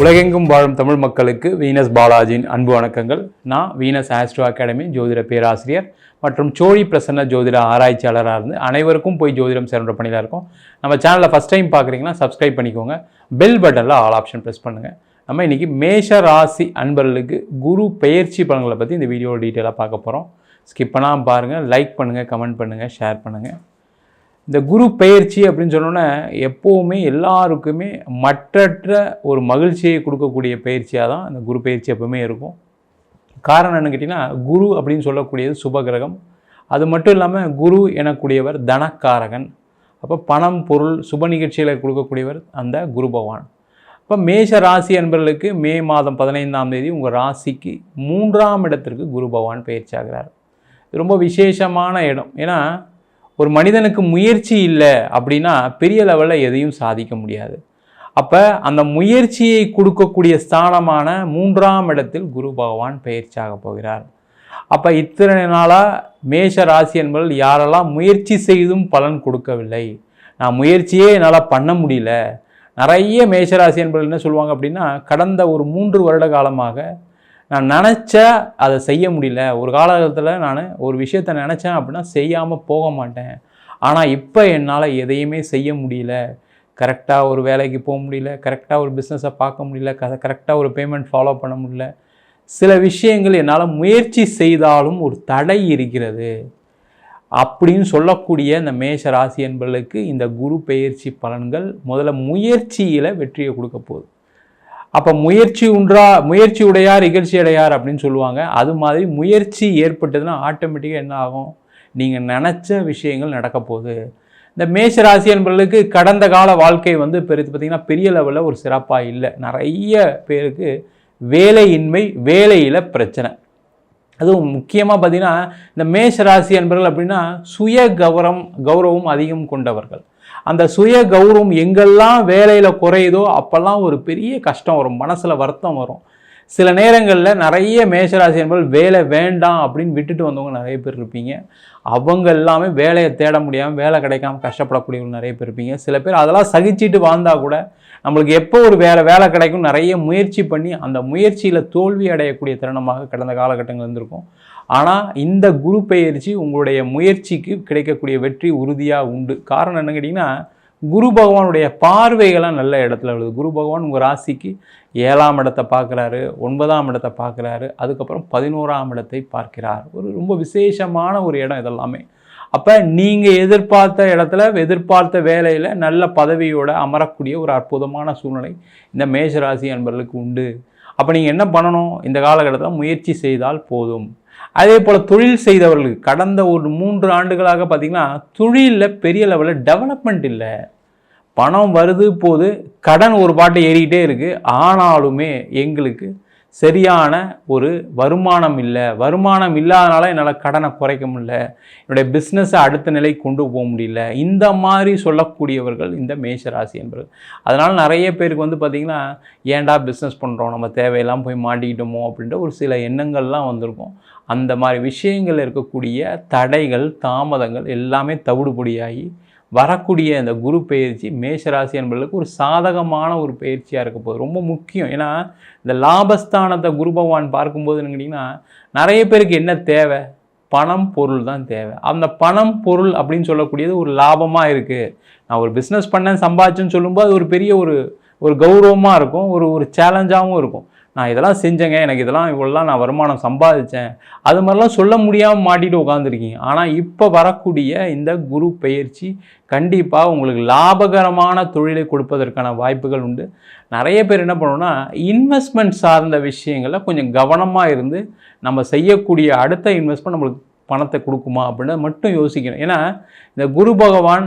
உலகெங்கும் வாழும் தமிழ் மக்களுக்கு வீனஸ் பாலாஜியின் அன்பு வணக்கங்கள். நான் வீனஸ் ஆஸ்ட்ரோ அகாடமி ஜோதிட பேராசிரியர் மற்றும் சோழி பிரசன்ன ஜோதிட ஆராய்ச்சியாளராக இருந்து அனைவருக்கும் போய் ஜோதிடம் சேர்ந்த பணியில் இருக்கோம். நம்ம சேனலில் ஃபஸ்ட் டைம் பார்க்குறீங்கன்னா சப்ஸ்கிரைப் பண்ணிக்கோங்க. பெல் பட்டனில் ஆல் ஆப்ஷன் ப்ரெஸ் பண்ணுங்கள் நம்ம இன்றைக்கி மேஷ ராசி அன்பர்களுக்கு குரு பெயர்ச்சி பலன்களை பற்றி இந்த வீடியோ டீட்டெயிலாக பார்க்க போகிறோம் ஸ்கிப் பண்ணாமல் பாருங்கள் லைக் பண்ணுங்கள் கமெண்ட் பண்ணுங்கள் ஷேர் பண்ணுங்கள் இந்த குரு பெயர்ச்சி அப்படின்னு சொன்னோன்னே எப்போவுமே எல்லாருக்குமே மற்றற்ற ஒரு மகிழ்ச்சியை கொடுக்கக்கூடிய பயிற்சியாக தான் இந்த குரு பயிற்சி எப்பவுமே இருக்கும். காரணம் என்னன்னு கேட்டிங்கன்னா குரு அப்படின்னு சொல்லக்கூடியது சுபகிரகம். அது மட்டும் இல்லாமல் குரு எனக்கூடியவர் தனக்காரகன். அப்போ பணம் பொருள் சுப நிகழ்ச்சிகளை கொடுக்கக்கூடியவர் அந்த குரு பகவான். இப்போ மேஷ ராசி என்பவர்களுக்கு மே மாதம் பதினைந்தாம் தேதி உங்கள் ராசிக்கு மூன்றாம் இடத்திற்கு குரு பகவான் பயிற்சி ஆகிறார். ரொம்ப விசேஷமான இடம். ஏன்னா ஒரு மனிதனுக்கு முயற்சி இல்லை அப்படின்னா பெரிய லெவலில் எதையும் சாதிக்க முடியாது. அப்போ அந்த முயற்சியை கொடுக்கக்கூடிய ஸ்தானமான மூன்றாம் இடத்தில் குரு பகவான் பயிற்சியாக போகிறார். அப்போ இத்தனை நாளாக மேஷ ராசி என்பவர்கள் யாரெல்லாம் முயற்சி செய்தும் பலன் கொடுக்கவில்லை நான் முயற்சியே என்னால் பண்ண முடியல நிறைய மேஷராசி என்பவர்கள் என்ன சொல்லுவாங்க அப்படின்னா கடந்த ஒரு மூன்று வருட காலமாக நான் நினச்சா அதை செய்ய முடியல. ஒரு காலகட்டத்தில் நான் ஒரு விஷயத்தை நினச்சேன் அப்படின்னா செய்யாமல் போக மாட்டேன். ஆனால் இப்போ என்னால் எதையுமே செய்ய முடியல. கரெக்டாக ஒரு வேலைக்கு போக முடியல. கரெக்டாக ஒரு பிஸ்னஸை பார்க்க முடியல. க கரெக்டாக ஒரு பேமெண்ட் ஃபாலோ பண்ண முடியல. சில விஷயங்கள் என்னால் முயற்சி செய்தாலும் ஒரு தடை இருக்கிறது. அப்படின்னு சொல்லக்கூடிய இந்த மேஷ ராசி என்பர்களுக்கு இந்த குரு பெயர்ச்சி பலன்கள் முதல்ல முயற்சியில் வெற்றியை கொடுக்க போகுது. அப்போ முயற்சி உன்றா முயற்சி உடையார் இகழ்ச்சி அடையார் அப்படின்னு சொல்லுவாங்க. அது மாதிரி முயற்சி ஏற்பட்டதுன்னா ஆட்டோமேட்டிக்காக என்ன ஆகும்? நீங்கள் நினச்ச விஷயங்கள் நடக்க போகுது. இந்த மேஷராசி என்பவர்களுக்கு கடந்த கால வாழ்க்கை வந்து பெருத்து பார்த்திங்கன்னா பெரிய லெவலில் ஒரு சிறப்பாக இல்லை. நிறைய பேருக்கு வேலையின்மை வேலையில் பிரச்சனை. அதுவும் முக்கியமாக பார்த்தீங்கன்னா இந்த மேஷராசி என்பவர்கள் அப்படின்னா சுய கௌரவம் கௌரவம் அதிகம் கொண்டவர்கள். அந்த சுய கௌரவம் எங்கெல்லாம் வேலையில் குறையுதோ அப்போல்லாம் ஒரு பெரிய கஷ்டம் வரும். மனசில் வருத்தம் வரும். சில நேரங்களில் நிறைய மேஷராசி என்பவர்கள் வேலை வேண்டாம் அப்படின்னு விட்டுட்டு வந்தவங்க நிறைய பேர் இருப்பீங்க. அவங்க எல்லாமே வேலையை தேட முடியாமல் வேலை கிடைக்காம கஷ்டப்படக்கூடியவங்க நிறைய பேர் இருப்பீங்க. சில பேர் அதெல்லாம் சகிச்சுட்டு வாழ்ந்தால் கூட நம்மளுக்கு எப்போ ஒரு வேலை வேலை கிடைக்கும் நிறைய முயற்சி பண்ணி அந்த முயற்சியில் தோல்வி அடையக்கூடிய தருணமாக கடந்த காலகட்டங்கள் இருந்திருக்கும். ஆனால் இந்த குரு பெயர்ச்சி உங்களுடைய முயற்சிக்கு கிடைக்கக்கூடிய வெற்றி உறுதியாக உண்டு. காரணம் என்ன கேட்டிங்கன்னா குரு பகவானுடைய பார்வைகள்லாம் நல்ல இடத்துல வருது குரு பகவான் உங்கள் ராசிக்கு ஏழாம் இடத்தை பார்க்குறாரு ஒன்பதாம் இடத்தை பார்க்குறாரு அதுக்கப்புறம் பதினோராம் இடத்தை பார்க்கிறார். ஒரு ரொம்ப விசேஷமான ஒரு இடம் இதெல்லாமே. அப்போ நீங்கள் எதிர்பார்த்த இடத்துல எதிர்பார்த்த வேலையில் நல்ல பதவியோடு அமரக்கூடிய ஒரு அற்புதமான சூழ்நிலை இந்த மேஷராசி அன்பர்களுக்கு உண்டு. அப்போ நீங்கள் என்ன பண்ணணும்? இந்த காலகட்டத்தில் முயற்சி செய்தால் போதும். அதே போல் தொழில் செய்தவர்களுக்கு கடந்த ஒரு மூன்று ஆண்டுகளாக பார்த்திங்கன்னா தொழிலில் பெரிய லெவலில் டெவலப்மெண்ட் இல்லை. பணம் வருது போது கடன் ஒரு பாட்டு ஏறிக்கிட்டே இருக்குது ஆனாலுமே எங்களுக்கு சரியான ஒரு வருமானம் இல்லை. வருமானம் இல்லாதனால என்னால் கடனை குறைக்க முடியல. என்னுடைய பிஸ்னஸை அடுத்த நிலை கொண்டு போக முடியல. இந்த மாதிரி சொல்லக்கூடியவர்கள் இந்த மேஷராசி என்பர்கள். அதனால் நிறைய பேருக்கு வந்து பார்த்திங்கன்னா ஏன்டா பிஸ்னஸ் பண்ணுறோம் நம்ம தேவையெல்லாம் போய் மாட்டிக்கிட்டோமோ? அப்படின்ற ஒரு சில எண்ணங்கள்லாம் வந்திருக்கும். அந்த மாதிரி விஷயங்கள் இருக்கக்கூடிய தடைகள் தாமதங்கள் எல்லாமே தவிடுபடியாகி வரக்கூடிய இந்த குரு பயிற்சி மேஷராசி என்பதற்கு ஒரு சாதகமான ஒரு பயிற்சியாக இருக்க போகுது. ரொம்ப முக்கியம். ஏன்னா இந்த லாபஸ்தானத்தை குரு பகவான் பார்க்கும்போது கேட்டிங்கன்னா நிறைய பேருக்கு என்ன தேவை? பணம் பொருள் தான் தேவை. அந்த பணம் பொருள் அப்படின்னு சொல்லக்கூடியது ஒரு லாபமாக இருக்குது நான் ஒரு பிஸ்னஸ் பண்ணேன் சம்பாதிச்சேன்னு சொல்லும்போது அது ஒரு பெரிய ஒரு ஒரு கௌரவமாக இருக்கும். ஒரு ஒரு சேலஞ்சாகவும் இருக்கும். நான் இதெல்லாம் செஞ்சேங்க எனக்கு இதெல்லாம் இவ்வளோலாம் நான் வருமானம் சம்பாதிச்சேன். அது மாதிரிலாம் சொல்ல முடியாமல் மாட்டிட்டு உட்காந்துருக்கீங்க ஆனால் இப்போ வரக்கூடிய இந்த குரு பயிற்சி கண்டிப்பாக உங்களுக்கு லாபகரமான தொழிலை கொடுப்பதற்கான வாய்ப்புகள் உண்டு. நிறைய பேர் என்ன பண்ணணும்னா இன்வெஸ்ட்மெண்ட் சார்ந்த விஷயங்களில் கொஞ்சம் கவனமாக இருந்து நம்ம செய்யக்கூடிய அடுத்த இன்வெஸ்ட்மெண்ட் நம்மளுக்கு பணத்தை கொடுக்குமா அப்படின்னு மட்டும் யோசிக்கணும். ஏன்னா இந்த குரு பகவான்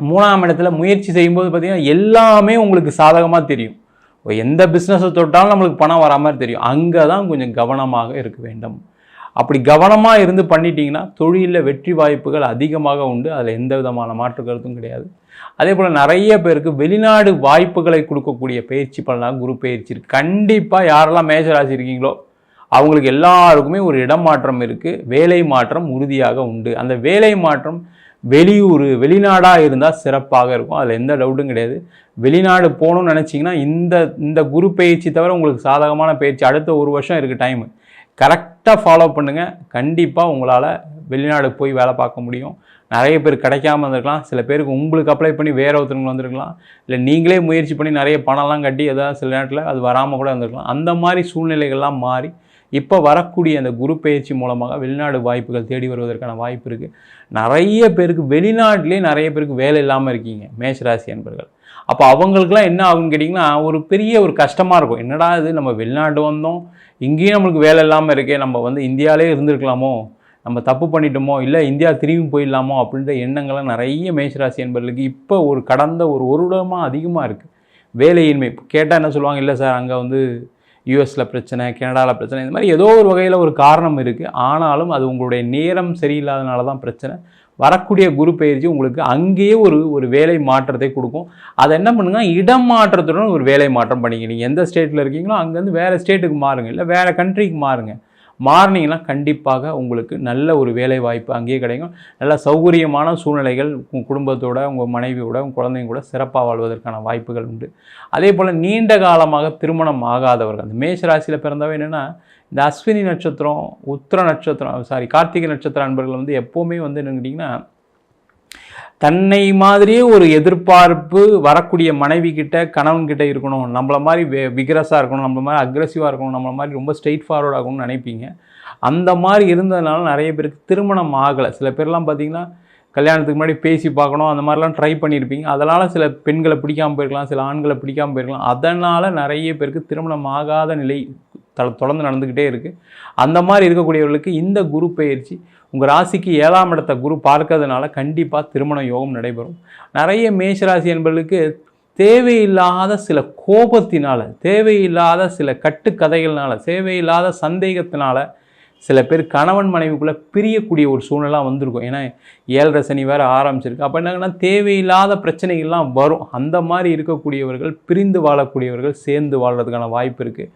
மூணாம் இடத்துல முயற்சி செய்யும்போது பார்த்திங்கன்னா எல்லாமே உங்களுக்கு சாதகமாக தெரியும். எந்த பிஸ்னஸை தொட்டாலும் நம்மளுக்கு பணம் வரா மாதிரி தெரியும். அங்கே தான் கொஞ்சம் கவனமாக இருக்க வேண்டும். அப்படி கவனமாக இருந்து பண்ணிட்டீங்கன்னா தொழிலில் வெற்றி வாய்ப்புகள் அதிகமாக உண்டு. அதில் எந்த விதமான மாற்று கருத்தும் கிடையாது. அதே போல் நிறைய பேருக்கு வெளிநாடு வாய்ப்புகளை கொடுக்கக்கூடிய பயிற்சி பண்ணலாம் குரு பயிற்சி இருக்குது கண்டிப்பாக யாரெல்லாம் மேஜராசி இருக்கீங்களோ அவங்களுக்கு எல்லாருக்குமே ஒரு இடம் மாற்றம் இருக்குது வேலை மாற்றம் உறுதியாக உண்டு. அந்த வேலை மாற்றம் வெளியூர் வெளிநாடாக இருந்தால் சிறப்பாக இருக்கும். அதில் எந்த டவுட்டும் கிடையாது. வெளிநாடு போகணும்னு நினச்சிங்கன்னா இந்த இந்த குரு பயிற்சி தவிர உங்களுக்கு சாதகமான பயிற்சி அடுத்த ஒரு வருஷம் இருக்குது டைமு கரெக்டாக ஃபாலோ பண்ணுங்கள் கண்டிப்பாக உங்களால் வெளிநாடு போய் வேலை பார்க்க முடியும். நிறைய பேர் கிடைக்காம இருந்திருக்கலாம். சில பேருக்கு உங்களுக்கு அப்ளை பண்ணி வேறு ஒருத்தவங்க வந்திருக்கலாம். இல்லை நீங்களே முயற்சி பண்ணி நிறைய பணம்லாம் கட்டி ஏதாவது சில நேரத்தில் அது வராமல் கூட வந்திருக்கலாம் அந்த மாதிரி சூழ்நிலைகள்லாம் மாறி இப்போ வரக்கூடிய அந்த குரு பயிற்சி மூலமாக வெளிநாடு வாய்ப்புகள் தேடி வருவதற்கான வாய்ப்பு இருக்குது நிறைய பேருக்கு வெளிநாட்டிலே நிறைய பேருக்கு வேலை இல்லாமல் இருக்கீங்க மேஷராசி என்பர்கள் அப்போ அவங்களுக்குலாம் என்ன ஆகும்னு கேட்டிங்கன்னா ஒரு பெரிய ஒரு கஷ்டமாக இருக்கும். என்னடா இது நம்ம வெளிநாடு வந்தோம் இங்கேயும் நம்மளுக்கு வேலை இல்லாமல் இருக்கே நம்ம வந்து இந்தியாவிலே இருந்திருக்கலாமோ நம்ம தப்பு பண்ணிட்டோமோ இல்லை இந்தியா திரும்பி போயிடலாமோ அப்படின்ற எண்ணங்கள்லாம் நிறைய மேஷராசி என்பர்களுக்கு இப்போ ஒரு கடந்த ஒரு ஒரு வருடமாக அதிகமாக இருக்குது வேலையின்மை கேட்டால் என்ன சொல்லுவாங்க இல்லை சார் அங்கே வந்து யூஎஸில் பிரச்சனை கனடாவில் பிரச்சனை இந்த மாதிரி ஏதோ ஒரு வகையில் ஒரு காரணம் இருக்குது ஆனாலும் அது உங்களுடைய நேரம் சரியில்லாதனால தான் பிரச்சனை. வரக்கூடிய குரு பயிற்சி உங்களுக்கு அங்கேயே ஒரு ஒரு வேலை மாற்றத்தை கொடுக்கும். அதை என்ன பண்ணுங்கள் இடம் மாற்றத்துடன் ஒரு வேலை மாற்றம் பண்ணிக்க நீங்கள் எந்த ஸ்டேட்டில் இருக்கீங்களோ அங்கேருந்து வேறு ஸ்டேட்டுக்கு மாறுங்க. இல்லை வேறு கண்ட்ரிக்கு மாறுங்க. மாறினீங்கன்னா கண்டிப்பாக உங்களுக்கு நல்ல ஒரு வேலை வாய்ப்பு அங்கேயே கிடைக்கும். நல்ல சௌகரியமான சூழ்நிலைகள் உங்கள் குடும்பத்தோட உங்கள் மனைவியோட உங்கள் குழந்தைங்க கூட சிறப்பாக வாழ்வதற்கான வாய்ப்புகள் உண்டு. அதே போல் நீண்ட காலமாக திருமணம் ஆகாதவர்கள் அந்த மேஷ ராசியில் என்னென்னா இந்த அஸ்வினி நட்சத்திரம் உத்திர நட்சத்திரம் சாரி கார்த்திகை நட்சத்திர அன்பர்கள் வந்து எப்போவுமே வந்து என்னன்னு கேட்டிங்கன்னா தன்னை மாதிரியே ஒரு எதிர்பார்ப்பு வரக்கூடிய மனைவி கிட்ட கணவன் கிட்ட இருக்கணும். நம்மள மாதிரி வே விக்ரஸாக இருக்கணும். நம்மள மாதிரி அக்ரெசிவாக இருக்கணும். நம்மள மாதிரி ரொம்ப ஸ்ட்ரெயிட் ஃபார்வர்ட் ஆகணும்னு நினைப்பீங்க. அந்த மாதிரி இருந்ததுனால நிறைய பேருக்கு திருமணம் ஆகலை. சில பேர்லாம் பார்த்தீங்கன்னா கல்யாணத்துக்கு முன்னாடி பேசி பார்க்கணும். அந்த மாதிரிலாம் ட்ரை பண்ணியிருப்பீங்க. அதனால் சில பெண்களை பிடிக்காமல் போயிருக்கலாம். சில ஆண்களை பிடிக்காமல் போயிருக்கலாம். அதனால் நிறைய பேருக்கு திருமணம் ஆகாத நிலை தொடர்ந்து நடந்துக்கிட்டே இருக்குது அந்த மாதிரி இருக்கக்கூடியவர்களுக்கு இந்த குரு பயிற்சி உங்கள் ராசிக்கு ஏழாம் இடத்த குரு பார்க்கறதுனால கண்டிப்பாக திருமண யோகம் நடைபெறும். நிறைய மேஷராசி என்பவர்களுக்கு தேவையில்லாத சில கோபத்தினால் தேவையில்லாத சில கட்டுக்கதைகள்னால் தேவையில்லாத சந்தேகத்தினால சில பேர் கணவன் மனைவிக்குள்ளே பிரியக்கூடிய ஒரு சூழ்நிலை வந்திருக்கும். ஏன்னா ஏழரை சனி வேறு ஆரம்பிச்சிருக்கு. அப்போ என்னங்கன்னா தேவையில்லாத பிரச்சனைகள்லாம் வரும். அந்த மாதிரி இருக்கக்கூடியவர்கள் பிரிந்து வாழக்கூடியவர்கள் சேர்ந்து வாழ்கிறதுக்கான வாய்ப்பு இருக்குது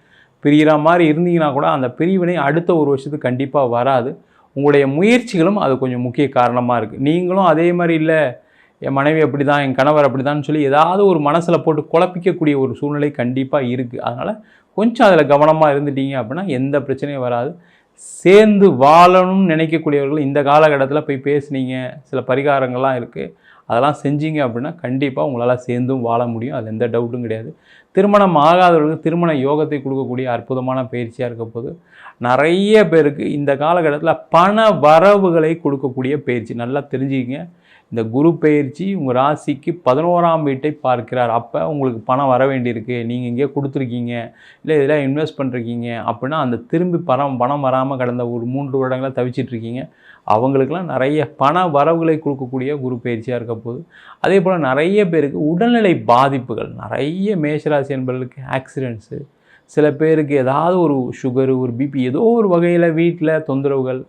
பிரிகிற மாதிரி இருந்தீங்கன்னா கூட அந்த பிரிவினை அடுத்த ஒரு வருஷத்துக்கு கண்டிப்பாக வராது. உங்களுடைய முயற்சிகளும் அது கொஞ்சம் முக்கிய காரணமாக இருக்குது நீங்களும் அதே மாதிரி இல்லை என் மனைவி அப்படி தான் என் கணவர் அப்படி தான் சொல்லி ஏதாவது ஒரு மனசில் போட்டு குழப்பிக்கக்கூடிய ஒரு சூழ்நிலை கண்டிப்பாக இருக்குது அதனால் கொஞ்சம் அதில் கவனமாக இருந்துட்டீங்க அப்படின்னா எந்த பிரச்சனையும் வராது. சேர்ந்து வாழணும்னு நினைக்கக்கூடியவர்கள் இந்த காலகட்டத்தில் போய் பேசுனீங்க சில பரிகாரங்கள்லாம் இருக்குது அதெல்லாம் செஞ்சீங்க அப்படின்னா கண்டிப்பாக உங்களால் சேர்ந்தும் வாழ முடியும். அது எந்த டவுட்டும் கிடையாது. திருமணம் ஆகாதவர்களுக்கு திருமண யோகத்தை கொடுக்கக்கூடிய அற்புதமான பயிற்சியாக இருக்க போது நிறைய பேருக்கு இந்த காலகட்டத்தில் பண வரவுகளை கொடுக்கக்கூடிய பயிற்சி. நல்லா தெரிஞ்சுக்கிங்க. இந்த குரு பயிற்சி உங்கள் ராசிக்கு பதினோராம் வீட்டை பார்க்கிறார். அப்போ உங்களுக்கு பணம் வர வேண்டியிருக்கு. நீங்கள் இங்கே கொடுத்துருக்கீங்க. இல்லை இதெல்லாம் இன்வெஸ்ட் பண்ணிருக்கீங்க. அப்படின்னா அந்த திரும்பி பணம் பணம் வராமல் கடந்த ஒரு மூன்று வருடங்களாக தவிச்சிட்ருக்கீங்க அவங்களுக்கெல்லாம் நிறைய பண வரவுகளை கொடுக்கக்கூடிய குரு பயிற்சியாக இருக்க போது அதே போல் நிறைய பேருக்கு உடல்நிலை பாதிப்புகள் நிறைய மேஷராசி என்பவர்களுக்கு ஆக்சிடெண்ட்ஸு சில பேருக்கு ஏதாவது ஒரு சுகரு ஒரு பிபி ஏதோ ஒரு வகையில் வீட்டில் தொந்தரவுகள்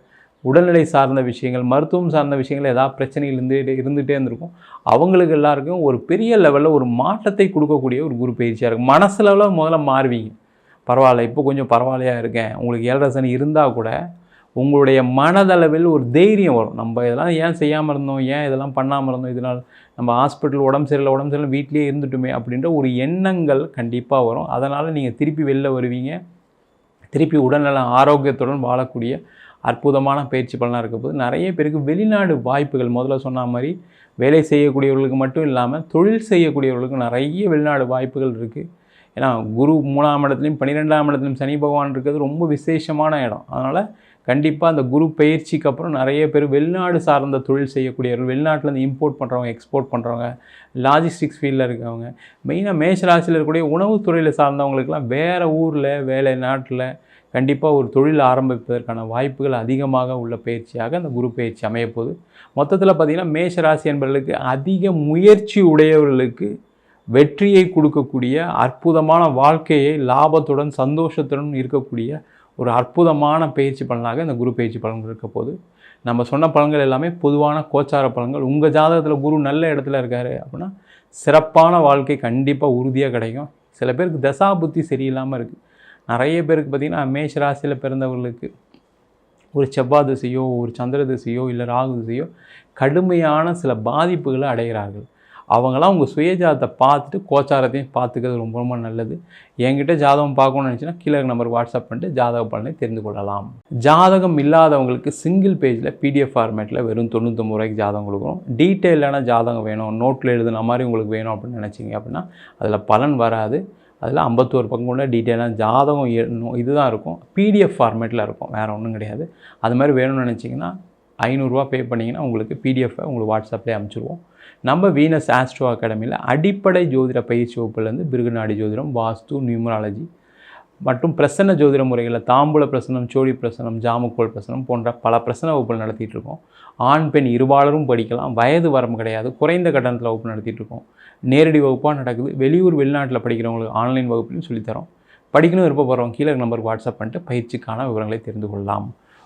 உடல்நிலை சார்ந்த விஷயங்கள் மருத்துவம் சார்ந்த விஷயங்கள் ஏதாவது பிரச்சனைகள் இருந்து இருந்துகிட்டே இருந்திருக்கும். அவங்களுக்கு எல்லாருக்கும் ஒரு பெரிய லெவலில் ஒரு மாற்றத்தை கொடுக்கக்கூடிய ஒரு குரு பயிற்சியாக இருக்கும். மனசளவில் முதல்ல மாறுவீங்க. பரவாயில்ல இப்போ கொஞ்சம் பரவாயில்லையாக இருக்கேன். உங்களுக்கு ஏழரை சனி இருந்தால் கூட உங்களுடைய மனதளவில் ஒரு தைரியம் வரும். நம்ம இதெல்லாம் ஏன் செய்யாமல் இருந்தோம்? ஏன் இதெல்லாம் பண்ணாமல் இருந்தோம்? இதனால் நம்ம ஹாஸ்பிட்டல் உடம்பு சரியில்லை உடம்பு சரியில்லை வீட்லேயே இருந்துட்டுமே அப்படின்ற ஒரு எண்ணங்கள் கண்டிப்பாக வரும். அதனால் நீங்கள் திருப்பி வெளில வருவீங்க. திருப்பி உடல்நல ஆரோக்கியத்துடன் வாழக்கூடிய அற்புதமான பயிற்சி பலனாக இருக்க போது நிறைய பேருக்கு வெளிநாடு வாய்ப்புகள். முதல்ல சொன்ன மாதிரி வேலை செய்யக்கூடியவர்களுக்கு மட்டும் இல்லாமல் தொழில் செய்யக்கூடியவர்களுக்கு நிறைய வெளிநாடு வாய்ப்புகள் இருக்குது ஏன்னா குரு மூணாம் இடத்துலையும் பன்னிரெண்டாம் இடத்துலையும் சனி பகவான் இருக்கிறது ரொம்ப விசேஷமான இடம். அதனால் கண்டிப்பாக அந்த குரு பயிற்சிக்கு அப்புறம் நிறைய பேர் வெளிநாடு சார்ந்த தொழில் செய்யக்கூடியவர்கள் வெளிநாட்டிலேருந்து இம்போர்ட் பண்ணுறவங்க எக்ஸ்போர்ட் பண்ணுறவங்க லாஜிஸ்டிக்ஸ் ஃபீல்டில் இருக்கவங்க மெயினாக மேஷ ராசியில் இருக்கக்கூடிய உணவுத்துறையில் சார்ந்தவங்களுக்கெல்லாம் வேறு ஊரில் வேலை நாட்டில் கண்டிப்பாக ஒரு தொழில் ஆரம்பிப்பதற்கான வாய்ப்புகள் அதிகமாக உள்ள பயிற்சியாக அந்த குரு பயிற்சி அமையப்போகுது. மொத்தத்தில் பார்த்திங்கன்னா மேஷ ராசி என்பவர்களுக்கு அதிக முயற்சி உடையவர்களுக்கு வெற்றியை கொடுக்கக்கூடிய அற்புதமான வாழ்க்கையை லாபத்துடன் சந்தோஷத்துடன் இருக்கக்கூடிய ஒரு அற்புதமான பயிற்சி பலனாக இந்த குரு பயிற்சி பலன்கள் இருக்க போது நம்ம சொன்ன பலன்கள் எல்லாமே பொதுவான கோச்சார பலன்கள். உங்கள் ஜாதகத்தில் குரு நல்ல இடத்துல இருக்காரு அப்படின்னா சிறப்பான வாழ்க்கை கண்டிப்பாக உறுதியாக கிடைக்கும். சில பேருக்கு தசா புத்தி சரியில்லாமல் இருக்குது நிறைய பேருக்கு பார்த்திங்கன்னா மேஷ ராசியில் பிறந்தவர்களுக்கு ஒரு செவ்வாய் திசையோ ஒரு சந்திர திசையோ இல்லை ராகு திசையோ கடுமையான சில பாதிப்புகளை அடைகிறார்கள். அவங்களாம் உங்கள் சுயஜாதத்தை பார்த்துட்டு கோச்சாரத்தையும் பார்த்துக்கிறது ரொம்ப ரொம்ப நல்லது. என்கிட்ட ஜாதகம் பார்க்கணும்னு நினச்சின்னா கீழே நம்பர் வாட்ஸ்அப் பண்ணிட்டு ஜாதக பலனை தெரிந்து கொள்ளலாம். ஜாதகம் இல்லாதவங்களுக்கு சிங்கிள் பேஜில் பிடிஎஃப் ஃபார்மேட்டில் வெறும் தொண்ணூத்தொம்பது ரூபாய்க்கு ஜாதகம் கொடுக்குறோம். டீட்டெயிலான ஜாதகம் வேணும். நோட்டில் எழுதுன மாதிரி உங்களுக்கு வேணும் அப்படின்னு நினச்சிங்க அப்படின்னா அதில் பலன் வராது. அதில் ஐம்பத்தோரு பக்கம் கொண்ட டீட்டெயிலான ஜாதகம் இதுதான் இருக்கும். பிடிஎஃப் ஃபார்மேட்டில் இருக்கும். வேறு ஒன்றும் கிடையாது. அது மாதிரி வேணும்னு நினச்சிங்கன்னா ஐநூறுரூவா பே பண்ணிங்கன்னா உங்களுக்கு பிடிஎஃப்பை உங்களுக்கு வாட்ஸ்அப்லேயே அனுப்பிச்சிடுவோம் நம்ம வீனஸ் ஆஸ்ட்ரோ அகாடமியில் அடிப்படை ஜோதிட பயிற்சி வகுப்புலேருந்து பிருகுநாடி ஜோதிடம் வாஸ்து நியூமராலஜி மற்றும் பிரசன்ன ஜோதிட முறைகளில் தாம்பூல பிரசனம் சோழி பிரசனம் ஜாமக்கோல் பிரசனம் போன்ற பல பிரசன வகுப்புகள் நடத்திட்டு இருக்கோம். ஆண் பெண் இருபாலரும் படிக்கலாம். வயது வரம்பு கிடையாது. குறைந்த கட்டணத்தில் வகுப்பு நடத்திட்டு இருக்கோம். நேரடி வகுப்பாக நடக்குது. வெளியூர் வெளிநாட்டில் படிக்கிறவங்களுக்கு ஆன்லைன் வகுப்புலையும் சொல்லித்தரோம். படிக்கணும் விருப்பப்படுறவங்க கீழே நம்பருக்கு வாட்ஸ்அப் பண்ணிட்டு பயிற்சிக்கான விவரங்களை தெரிந்து கொள்ளலாம்.